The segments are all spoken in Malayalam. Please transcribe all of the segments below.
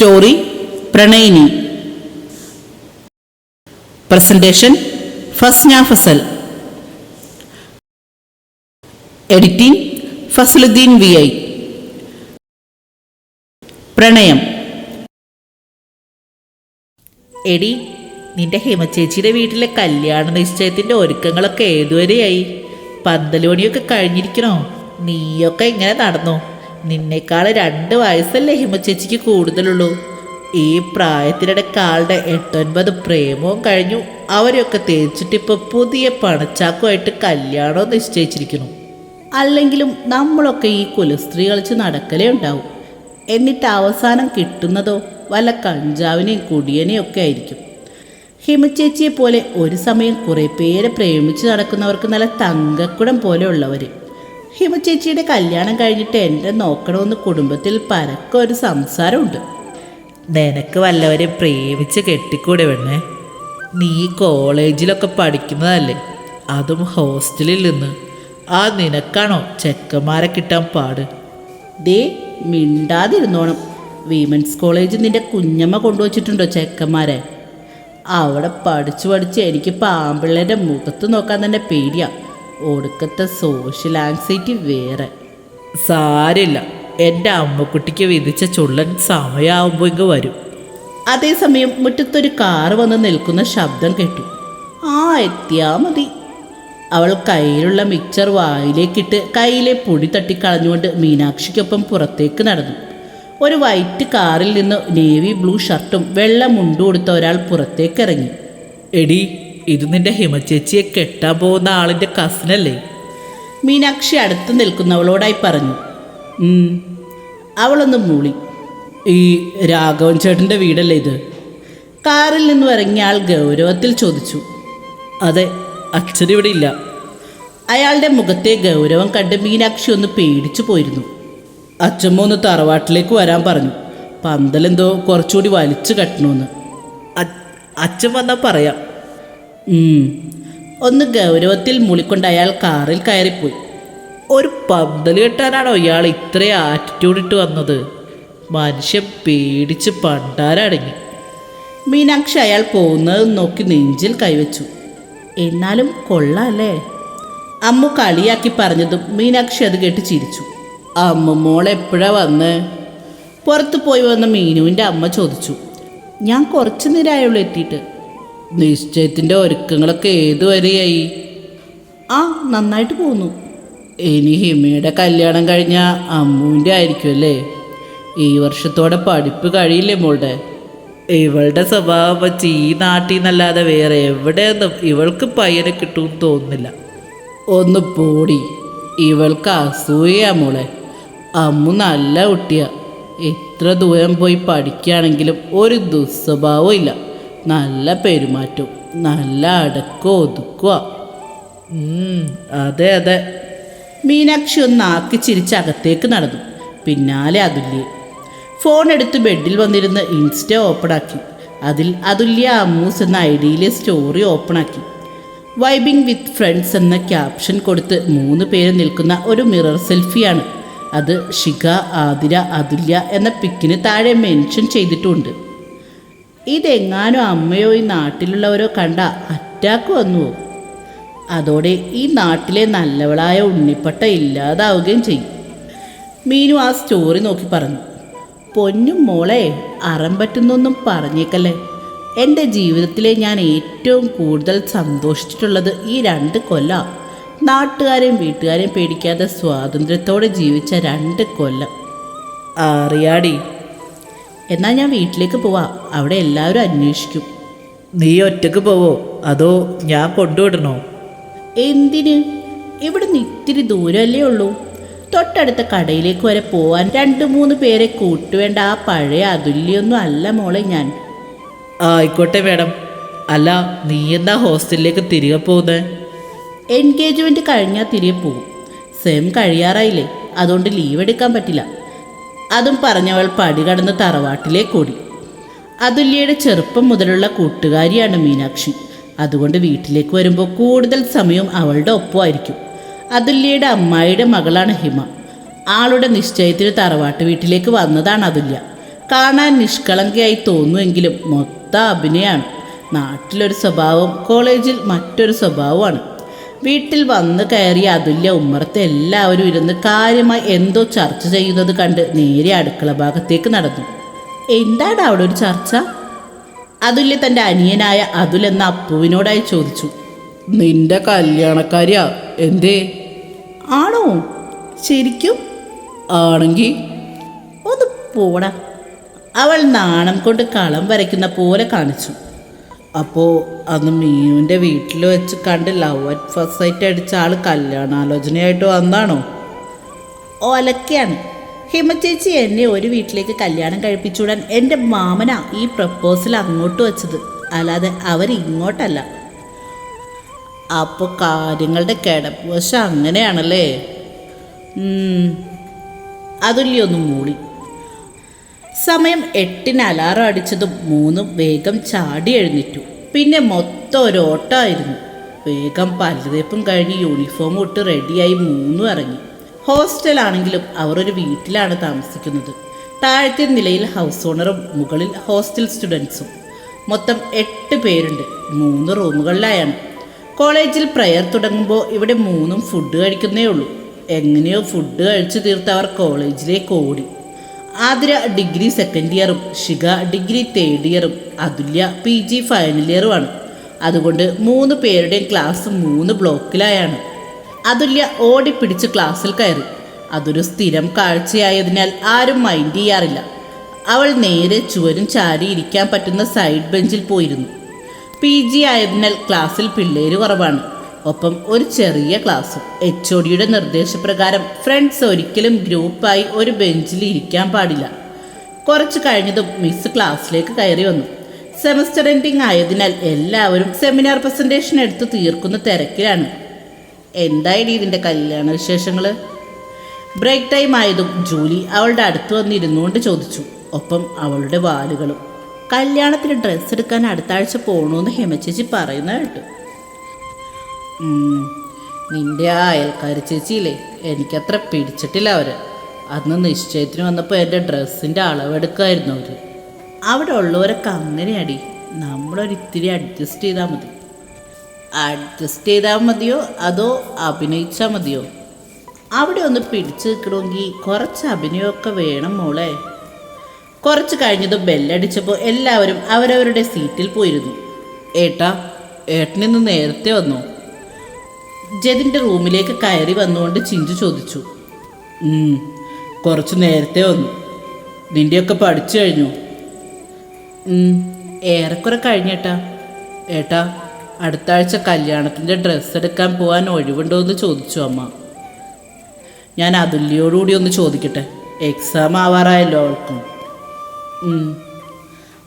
Story പ്രണയിനി. Presentation Fasna Fasal. Editing Fasaluddin V I. പ്രണയം. എടി നിന്റെ ഹിമചേച്ചിയുടെ വീട്ടിലെ കല്യാണ നിശ്ചയത്തിന്റെ ഒരുക്കങ്ങളൊക്കെ ഏതുവരെയായി? പന്തലോണിയൊക്കെ കഴിഞ്ഞിരിക്കണോ? നീയൊക്കെ ഇങ്ങനെ നടന്നു? നിന്നേക്കാൾ രണ്ട് വയസ്സല്ലേ ഹിമചേച്ചിക്ക് കൂടുതലുള്ളൂ. ഈ പ്രായത്തിനിടെ കാളുടെ എട്ടൊൻപത് പ്രേമവും കഴിഞ്ഞു. അവരെയൊക്കെ തേച്ചിട്ടിപ്പോൾ പുതിയ പണച്ചാക്കുമായിട്ട് കല്യാണവും നിശ്ചയിച്ചിരിക്കുന്നു. അല്ലെങ്കിലും നമ്മളൊക്കെ ഈ കുലസ്ത്രീ കളിച്ച് നടക്കലേ ഉണ്ടാവും. എന്നിട്ട് അവസാനം കിട്ടുന്നതോ വല്ല കഞ്ചാവിനെയും കുടിയനെയും ഒക്കെ ആയിരിക്കും. ഹിമചേച്ചിയെ പോലെ ഒരു സമയം കുറേ പേരെ പ്രേമിച്ച് നടക്കുന്നവർക്ക് നല്ല തങ്കക്കുടം പോലെയുള്ളവർ ഹിമചേച്ചിയുടെ കല്യാണം കഴിഞ്ഞിട്ട് എന്റെ നോക്കണമെന്ന് കുടുംബത്തിൽ പരക്കെ ഒരു സംസാരമുണ്ട്. നിനക്ക് വല്ലവരെ പ്രേമിച്ച് കെട്ടിക്കൂടെ വേണേ നീ കോളേജിലൊക്കെ പഠിക്കുന്നതല്ലേ? അതും ഹോസ്റ്റലിൽ നിന്ന്. ആ നിനക്കാണോ ചെക്കന്മാരെ കിട്ടാൻ പാട്? ദേ മിണ്ടാതിരുന്നോണം. വിമൻസ് കോളേജ് നിന്റെ കുഞ്ഞമ്മ കൊണ്ടുവച്ചിട്ടുണ്ടോ ചെക്കന്മാരെ? അവിടെ പഠിച്ചു പഠിച്ച് എനിക്ക് പാമ്പിള്ളേന്റെ മുഖത്ത് നോക്കാൻ തന്നെ പേടിയാ. ഒടുക്കത്തെ സോഷ്യൽ ആങ്സൈറ്റി വേറെ. സാരില്ല. എന്റെ അമ്മക്കുട്ടിക്ക് വിധിച്ച ചുള്ളൻ സമയമാകുമ്പോൾ ഇങ്ങ് വരും. അതേസമയം മുറ്റത്തൊരു കാറ് വന്ന് നിൽക്കുന്ന ശബ്ദം കേട്ടു. ആ എത്തിയാ മതി. അവൾ കയ്യിലുള്ള മിക്സർ വായിലേക്കിട്ട് കയ്യിലെ പൊടി തട്ടിക്കളഞ്ഞുകൊണ്ട് മീനാക്ഷിക്കൊപ്പം പുറത്തേക്ക് നടന്നു. ഒരു വൈറ്റ് കാറിൽ നിന്ന് നേവി ബ്ലൂ ഷർട്ടും വെള്ള മുണ്ടും കൊടുത്ത ഒരാൾ പുറത്തേക്ക് ഇറങ്ങി. എടി ഇത് നിന്റെ ഹിമചേച്ചിയെ കെട്ടാൻ പോകുന്ന ആളിന്റെ കസിനല്ലേ മീനാക്ഷി അടുത്ത് നിൽക്കുന്നവളോടായി പറഞ്ഞു. അവളൊന്ന് മൂളി. ഈ രാഘവൻ ചേട്ടന്റെ വീടല്ലേ ഇത്? കാറിൽ നിന്നും ഇറങ്ങിയ ആൾ ഗൗരവത്തിൽ ചോദിച്ചു. അതെ അച്ഛനിവിടെ ഇല്ല. അയാളുടെ മുഖത്തെ ഗൗരവം കണ്ട് മീനാക്ഷി ഒന്ന് പേടിച്ചു പോയിരുന്നു. അച്ഛമ്മ ഒന്ന് തറവാട്ടിലേക്ക് വരാൻ പറഞ്ഞു. പന്തലെന്തോ കുറച്ചുകൂടി വലിച്ചു കെട്ടണമെന്ന് അച്ഛൻ വന്നാൽ പറയാം. ഒന്ന് ഗൗരവത്തിൽ മുളിക്കൊണ്ട് അയാൾ കാറിൽ കയറിപ്പോയി. ഒരു പന്തൽ കെട്ടാനാണോ ഇയാൾ ഇത്രയും ആറ്റിറ്റ്യൂഡ് ഇട്ട് വന്നത്? മനുഷ്യൻ പേടിച്ച് പണ്ടാരടങ്ങി. മീനാക്ഷി അയാൾ പോകുന്നത് നോക്കി നെഞ്ചിൽ കൈവച്ചു. എന്നാലും കൊള്ളാല്ലേ? അമ്മു കളിയാക്കി പറഞ്ഞതും മീനാക്ഷി അത് കേട്ട് ചിരിച്ചു. അമ്മ മോൾ എപ്പോഴാ വന്ന്? പുറത്ത് പോയി വന്ന മീനുവിന്റെ അമ്മ ചോദിച്ചു. ഞാൻ കുറച്ച് നേരമായുള്ളൂ എത്തിയിട്ട്. നിശ്ചയത്തിന്റെ ഒരുക്കങ്ങളൊക്കെ ഏതുവരെയായി ആ നന്നായിട്ട് പോകുന്നു. ഇനി ഹിമയുടെ കല്യാണം കഴിഞ്ഞ അമ്മുവിന്റെ ആയിരിക്കും അല്ലേ ഈ വർഷത്തോടെ പഠിപ്പ് കഴിയില്ലേ മോളുടെ? ഇവളുടെ സ്വഭാവം വച്ച് ഈ നാട്ടിൽ നിന്നല്ലാതെ വേറെ എവിടെയൊന്നും ഇവൾക്ക് പയ്യനെ കിട്ടുമെന്ന് തോന്നുന്നില്ല. ഒന്ന് പോടി. ഇവൾക്ക് അസൂയാ മോളെ. അമ്മു നല്ല കുട്ടിയാ. എത്ര ദൂരം പോയി പഠിക്കുകയാണെങ്കിലും ഒരു ദുസ്വഭാവവും ഇല്ല. നല്ല പെരുമാറ്റവും നല്ല അടക്കം ഒതുക്കുക അതെ അതെ. മീനാക്ഷി ഒന്ന് ആക്കി ചിരിച്ച് അകത്തേക്ക് നടന്നു. പിന്നാലെ അതുല്യ. ഫോൺ എടുത്ത് ബെഡിൽ വന്നിരുന്ന് ഇൻസ്റ്റ ഓപ്പണാക്കി. അതിൽ അതുല്യ അമ്മൂസ് എന്ന ഐ ഡിയിലെ സ്റ്റോറി ഓപ്പണാക്കി. വൈബിംഗ് വിത്ത് ഫ്രണ്ട്സ് എന്ന ക്യാപ്ഷൻ കൊടുത്ത് മൂന്ന് പേര് നിൽക്കുന്ന ഒരു മിറർ സെൽഫിയാണ്. അത് ഷിഖ ആതിര അതുല്യ എന്ന പിക്കിന് താഴെ മെൻഷൻ ചെയ്തിട്ടുണ്ട്. ഇതെങ്ങാനും അമ്മയോ ഈ നാട്ടിലുള്ളവരോ കണ്ട അറ്റാക്ക് വന്നു. അതോടെ ഈ നാട്ടിലെ നല്ലവളായ ഉണ്ണിപ്പട്ട ഇല്ലാതാവുകയും ചെയ്യും. മീനു ആ സ്റ്റോറി നോക്കി പറഞ്ഞു. പൊന്നും മോളെ അറം പറ്റുന്നൊന്നും പറഞ്ഞേക്കല്ലേ. എന്റെ ജീവിതത്തിലെ ഞാൻ ഏറ്റവും കൂടുതൽ സന്തോഷിച്ചിട്ടുള്ളത് ഈ രണ്ട് കൊല്ലം. നാട്ടുകാരെയും വീട്ടുകാരെയും പേടിക്കാതെ സ്വാതന്ത്ര്യത്തോടെ ജീവിച്ച രണ്ട് കൊല്ലം. അറിയാടി എന്നാൽ ഞാൻ വീട്ടിലേക്ക് പോവാം. അവിടെ എല്ലാവരും അന്വേഷിക്കും. നീ ഒറ്റയ്ക്ക് പോവോ? അതോ ഞാൻ കൊണ്ടുവിടണോ? എന്തിന്? ഇവിടുന്ന് ഇത്തിരി ദൂരമല്ലേ ഉള്ളൂ. തൊട്ടടുത്ത കടയിലേക്ക് വരെ പോവാൻ രണ്ട് മൂന്ന് പേരെ കൂട്ടുവേണ്ട. ആ പഴയ അതുല്യൊന്നും അല്ല മോളെ ഞാൻ. ആയിക്കോട്ടെ മേഡം. അല്ല നീ എന്താ ഹോസ്റ്റലിലേക്ക് തിരികെ പോകുന്നത് എൻഗേജ്മെന്റ് കഴിഞ്ഞാൽ തിരികെ പോകും സെം കഴിയാറായില്ലേ. അതുകൊണ്ട് ലീവ് എടുക്കാൻ പറ്റില്ല. അതും പറഞ്ഞവൾ പടി കടന്ന് ഓടി അതുല്യയുടെ ചെറുപ്പം മുതലുള്ള കൂട്ടുകാരിയാണ് മീനാക്ഷി. അതുകൊണ്ട് വീട്ടിലേക്ക് വരുമ്പോൾ കൂടുതൽ സമയം അവളുടെ ഒപ്പമായിരിക്കും. അതുല്യയുടെ അമ്മായിയുടെ മകളാണ് ഹിമ. ആളുടെ നിശ്ചയത്തിന് തറവാട്ട് വീട്ടിലേക്ക് വന്നതാണ് അതുല്യ. കാണാൻ നിഷ്കളങ്കയായി തോന്നുമെങ്കിലും മൊത്ത അഭിനയാണ് നാട്ടിലൊരു സ്വഭാവം കോളേജിൽ മറ്റൊരു സ്വഭാവമാണ് വീട്ടിൽ വന്ന് കയറി അതുല്യ ഉമ്മറത്തെ എല്ലാവരും ഇരുന്ന് കാര്യമായി എന്തോ ചർച്ച ചെയ്യുന്നത് കണ്ട് നേരെ അടുക്കള ഭാഗത്തേക്ക് നടന്നു. എന്താണ് അവിടെ ഒരു ചർച്ച? അതുല്യ തന്റെ അനിയനായ അതുൽ എന്ന അപ്പുവിനോടായി ചോദിച്ചു. നിന്റെ കല്യാണക്കാരിയാ? എന്തേ? ആണോ? ശരിക്കും? ആണെങ്കിൽ ഒന്ന് പോടാ. അവൾ നാണം കൊണ്ട് കളം വരയ്ക്കുന്ന പോലെ കാണിച്ചു. അപ്പോൾ അന്ന് മീനുവിന്റെ വീട്ടിൽ വെച്ച് കണ്ട് ലവ് അറ്റ് ഫസ്റ്റ് സൈറ്റ് അടിച്ച ആൾ കല്യാണാലോചനയായിട്ട് വന്നാണോ? ഓലക്കയാണ്. ഹിമ ചേച്ചി എന്നെ ഒരു വീട്ടിലേക്ക് കല്യാണം കഴിപ്പിച്ചുവിടാൻ എന്റെ മാമന ഈ പ്രപ്പോസൽ അങ്ങോട്ട് വെച്ചത്. അല്ലാതെ അവർ ഇങ്ങോട്ടല്ല. അപ്പോൾ കാര്യങ്ങളുടെ കിടപ്പ് വശം അങ്ങനെയാണല്ലേ. അതുല്യൊന്ന് മൂളി. സമയം എട്ടിന് അലാറം അടിച്ചതും മൂന്നും വേഗം ചാടി എഴുന്നേറ്റു. പിന്നെ മൊത്തം ഒരു ഓട്ടമായിരുന്നു. വേഗം പല്ലുതേപ്പും കഴിഞ്ഞ് യൂണിഫോം ഇട്ട് റെഡിയായി മൂന്നും ഇറങ്ങി. ഹോസ്റ്റലാണെങ്കിലും അവർ ഒരു വീട്ടിലാണ് താമസിക്കുന്നത്. താഴത്തെ നിലയിൽ ഹൗസ് ഓണറും മുകളിൽ ഹോസ്റ്റൽ സ്റ്റുഡൻസും മൊത്തം എട്ട് പേരുണ്ട്. മൂന്ന് റൂമുകളിലായാണ്. കോളേജിൽ പ്രയർ തുടങ്ങുമ്പോൾ ഇവിടെ മൂന്നും ഫുഡ് കഴിക്കുന്നേ ഉള്ളൂ. എങ്ങനെയോ ഫുഡ് കഴിച്ചു തീർത്ത് അവർ കോളേജിലേക്ക് ഓടി. ആതിര ഡിഗ്രി സെക്കൻഡ് ഇയറും ഷിക ഡിഗ്രി തേർഡ് ഇയറും അതുല്യ പി ജി ഫൈനൽ ഇയറുമാണ്. അതുകൊണ്ട് മൂന്ന് പേരുടെയും ക്ലാസ് മൂന്ന് ബ്ലോക്കിലായാണ്. അതുല്യ ഓടിപ്പിടിച്ച് ക്ലാസ്സിൽ കയറി. അതൊരു സ്ഥിരം കാഴ്ചയായതിനാൽ ആരും മൈൻഡ് ചെയ്യാറില്ല. അവൾ നേരെ ചുവരും ചാരി ഇരിക്കാൻ പറ്റുന്ന സൈഡ് ബെഞ്ചിൽ പോയിരുന്നു. പി ജി ആയതിനാൽ ക്ലാസ്സിൽ പിള്ളേര് കുറവാണ്. ഒപ്പം ഒരു ചെറിയ ക്ലാസ്സും എച്ച് ഒ ഡിയുടെ നിർദ്ദേശപ്രകാരം ഫ്രണ്ട്സ് ഒരിക്കലും ഗ്രൂപ്പായി ഒരു ബെഞ്ചിൽ ഇരിക്കാൻ പാടില്ല. കുറച്ച് കഴിഞ്ഞതും മിസ് ക്ലാസ്സിലേക്ക് കയറി വന്നു. സെമസ്റ്റർ എൻഡിങ് ആയതിനാൽ എല്ലാവരും സെമിനാർ പ്രസന്റേഷൻ എടുത്ത് തീർക്കുന്ന തിരക്കിലാണ്. എന്തായി ഇതിന്റെ കല്യാണ വിശേഷങ്ങൾ ബ്രേക്ക് ടൈം ആയതും ജൂലി അവളുടെ അടുത്ത് വന്നിരുന്നുകൊണ്ട് ചോദിച്ചു. ഒപ്പം അവളുടെ വാലുകളും. കല്യാണത്തിന് ഡ്രസ്സ് എടുക്കാൻ അടുത്ത ആഴ്ച പോകണമെന്ന് ഹേമചേച്ചി പറയുന്ന കേട്ടു. നിന്റെ ആ അയൽക്കാർ ചേച്ചിയില്ലേ? എനിക്കത്ര പിടിച്ചിട്ടില്ല അവർ. അന്ന് നിശ്ചയത്തിന് വന്നപ്പോൾ എന്റെ ഡ്രസ്സിന്റെ അളവെടുക്കായിരുന്നു അവർ അവിടെ ഉള്ളവരൊക്കെ അങ്ങനെയാടി. നമ്മളൊരിത്തിരി അഡ്ജസ്റ്റ് ചെയ്താൽ മതി. അഡ്ജസ്റ്റ് ചെയ്താൽ മതിയോ? അതോ അഭിനയിച്ചാൽ മതിയോ? അവിടെ ഒന്ന് പിടിച്ചു നിൽക്കണമെങ്കിൽ കുറച്ച് അഭിനയമൊക്കെ വേണം മോളെ. കുറച്ച് കഴിഞ്ഞത് ബെല്ലടിച്ചപ്പോൾ എല്ലാവരും അവരവരുടെ സീറ്റിൽ പോയിരുന്നു. ഏട്ടാ ഏട്ടനിന്ന് നേരത്തെ വന്നോ? ജതിന്റെ റൂമിലേക്ക് കയറി വന്നുകൊണ്ട് ചിഞ്ചു ചോദിച്ചു "ഉം, കുറച്ച് നേരത്തെ വന്നു. നിന്റെയൊക്കെ പഠിച്ചു കഴിഞ്ഞു. "ഉം, ഏറെക്കുറെ കഴിഞ്ഞേട്ടാ ഏട്ടാ. അടുത്ത ആഴ്ച കല്യാണത്തിന്റെ ഡ്രസ്സ് എടുക്കാൻ പോകാൻ ഒഴിവുണ്ടോ എന്ന് ചോദിച്ചു അമ്മ. ഞാൻ അതുല്യോടുകൂടി ഒന്ന് ചോദിക്കട്ടെ. എക്സാം ആവാറായല്ലോ അവൾക്കും.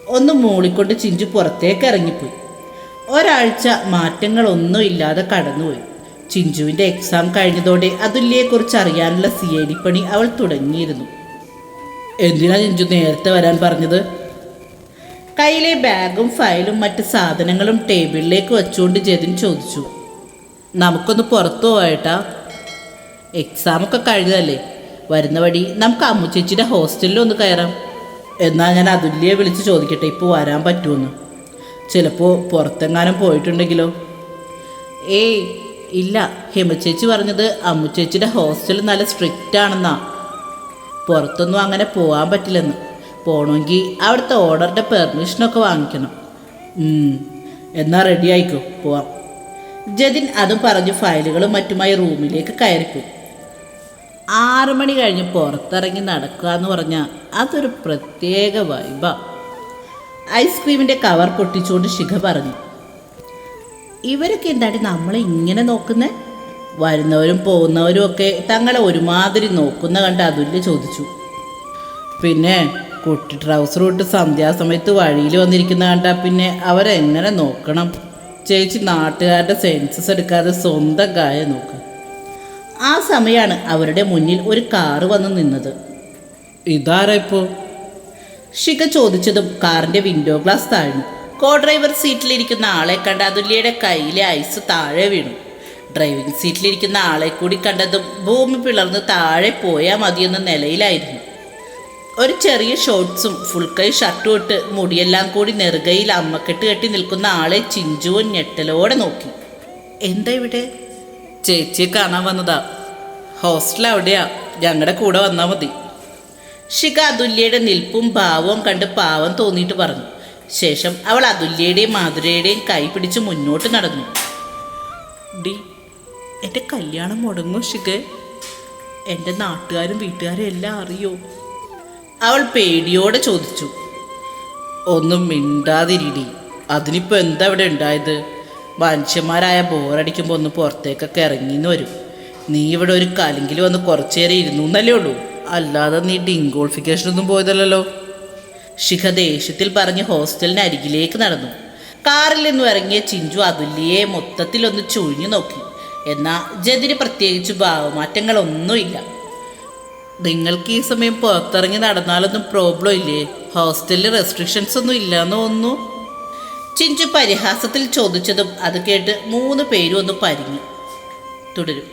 ഒന്ന് മൂളിക്കൊണ്ട് ചിഞ്ചു പുറത്തേക്ക് ഇറങ്ങിപ്പോയി. ഒരാഴ്ച മാറ്റങ്ങളൊന്നും ഇല്ലാതെ കടന്നുപോയി. ചിഞ്ചുവിന്റെ എക്സാം കഴിഞ്ഞതോടെ അതുല്യയെക്കുറിച്ച് അറിയാനുള്ള സി ഐ ഡി പണി അവൾ തുടങ്ങിയിരുന്നു. എന്തിനാ ചിഞ്ചു നേരത്തെ വരാൻ പറഞ്ഞത്? കയ്യിലെ ബാഗും ഫയലും മറ്റ് സാധനങ്ങളും ടേബിളിലേക്ക് വെച്ചുകൊണ്ട് ജതിൻ ചോദിച്ചു. നമുക്കൊന്ന് പുറത്തു പോയേട്ടാ. എക്സാമൊക്കെ കഴിഞ്ഞതല്ലേ? വരുന്ന വഴി നമുക്ക് അമ്മു ചേച്ചിയുടെ ഹോസ്റ്റലിൽ ഒന്ന് കയറാം. എന്നാൽ ഞാൻ അതുല്യെ വിളിച്ച് ചോദിക്കട്ടെ ഇപ്പോൾ വരാൻ പറ്റുമെന്ന് ചിലപ്പോൾ പുറത്തെങ്ങാനും പോയിട്ടുണ്ടെങ്കിലോ? ഏയ് ഇല്ല. ഹിമചേച്ചി പറഞ്ഞത് അമ്മുച്ചേച്ചിയുടെ ഹോസ്റ്റൽ നല്ല സ്ട്രിക്റ്റ് ആണെന്നാ. പുറത്തൊന്നും അങ്ങനെ പോകാൻ പറ്റില്ലെന്ന്. പോകണമെങ്കിൽ അവിടുത്തെ ഓർഡറിന്റെ പെർമിഷനൊക്കെ വാങ്ങിക്കണം. എന്നാൽ എന്നാ റെഡി ആയിക്കോ. പോവാം. ജതിൻ അതും പറഞ്ഞ് ഫയലുകളും മറ്റുമായി റൂമിലേക്ക് കയറിപ്പോയി. ആറു മണി കഴിഞ്ഞ് പുറത്തിറങ്ങി നടക്കുക എന്ന് പറഞ്ഞാൽ അതൊരു പ്രത്യേക വൈബാണ് ഐസ്ക്രീമിന്റെ കവർ പൊട്ടിച്ചുകൊണ്ട് ശിഖ പറഞ്ഞു. ഇവരൊക്കെ എന്താണ് നമ്മളെ ഇങ്ങനെ നോക്കുന്നത് വരുന്നവരും പോകുന്നവരും ഒക്കെ തങ്ങളെ ഒരുമാതിരി നോക്കുന്ന കണ്ട് അതുല്യ ചോദിച്ചു. പിന്നെ കുട്ടി ട്രൗസർ ഇട്ട് സന്ധ്യാസമയത്ത് വഴിയിൽ വന്നിരിക്കുന്ന കണ്ടാൽ പിന്നെ അവരെങ്ങനെ നോക്കണം? ചേച്ചി നാട്ടുകാരുടെ സെൻസസ് എടുക്കാതെ സ്വന്തം കായ നോക്ക്. ആ സമയമാണ് അവരുടെ മുന്നിൽ ഒരു കാറ് വന്ന് നിന്നത്. ഇതാരാ ഇപ്പോൾ ഷിക ചോദിച്ചതും കാറിന്റെ വിൻഡോ ഗ്ലാസ് താഴ്ന്നു. കോ ഡ്രൈവർ സീറ്റിലിരിക്കുന്ന ആളെ കണ്ട അതുല്യയുടെ കയ്യിലെ ഐസ് താഴെ വീണു. ഡ്രൈവിംഗ് സീറ്റിലിരിക്കുന്ന ആളെ കൂടി കണ്ടതും ഭൂമി പിളർന്ന് താഴെ പോയാൽ മതിയെന്ന നിലയിലായിരുന്നു. ഒരു ചെറിയ ഷോർട്ട്സും ഫുൾ കൈ ഷർട്ടും ഇട്ട് മുടിയെല്ലാം കൂടി നെറുകയിൽ അമ്മക്കെട്ട് കെട്ടി നിൽക്കുന്ന ആളെ ചിഞ്ചുവും ഞെട്ടലോടെ നോക്കി. എന്താ ഇവിടെ? ചേച്ചിയെ കാണാൻ വന്നതാ. ഹോസ്റ്റൽ അവിടെയാ. ഞങ്ങളുടെ കൂടെ വന്നാൽ മതി. ഷിക അതുല്യയുടെ നിൽപ്പും ഭാവവും കണ്ട് പാവം തോന്നിയിട്ട് പറഞ്ഞു. ശേഷം അവൾ അതുല്യയുടെയും മാധുരയുടെയും കൈ പിടിച്ച് മുന്നോട്ട് നടന്നു. ഡി എന്റെ കല്യാണം മുടങ്ങും ശിഖേ? എന്റെ നാട്ടുകാരും വീട്ടുകാരും എല്ലാം അറിയോ? അവൾ പേടിയോടെ ചോദിച്ചു. ഒന്നും മിണ്ടാതിരിടി. അതിനിപ്പോൾ എന്താ ഇവിടെ ഉണ്ടായത്? മനുഷ്യന്മാരായ ബോറടിക്കുമ്പോൾ ഒന്ന് പുറത്തേക്കൊക്കെ ഇറങ്ങിന്ന് വരും. നീ ഇവിടെ ഒരു കലിങ്കിൽ വന്ന് കുറച്ചു നേരം ഇരുന്നു എന്നല്ലേ ഉള്ളൂ. അല്ലാതെ നീ ഡിങ്കോളിഫിക്കേഷൻ ഒന്നും പോയതല്ലല്ലോ. ശിഖ ദേഷ്യത്തിൽ പറഞ്ഞ് ഹോസ്റ്റലിന് അരികിലേക്ക് നടന്നു. കാറിൽ നിന്നും ഇറങ്ങിയ ചിഞ്ചു അതുല്യയെ മൊത്തത്തിലൊന്ന് ചുഴിഞ്ഞു നോക്കി. എന്നാൽ ജതിന് പ്രത്യേകിച്ച് ഭാവമാറ്റങ്ങളൊന്നുമില്ല. നിങ്ങൾക്ക് ഈ സമയം പുറത്തിറങ്ങി നടന്നാലൊന്നും പ്രോബ്ലം ഇല്ലേ? ഹോസ്റ്റലിൽ റെസ്ട്രിക്ഷൻസ് ഒന്നും ഇല്ലാന്ന് തോന്നുന്നു. ചിഞ്ചു പരിഹാസത്തിൽ ചോദിച്ചതും അത് കേട്ട് മൂന്ന് പേരും ഒന്ന് പരിഞ്ഞു. തുടരും.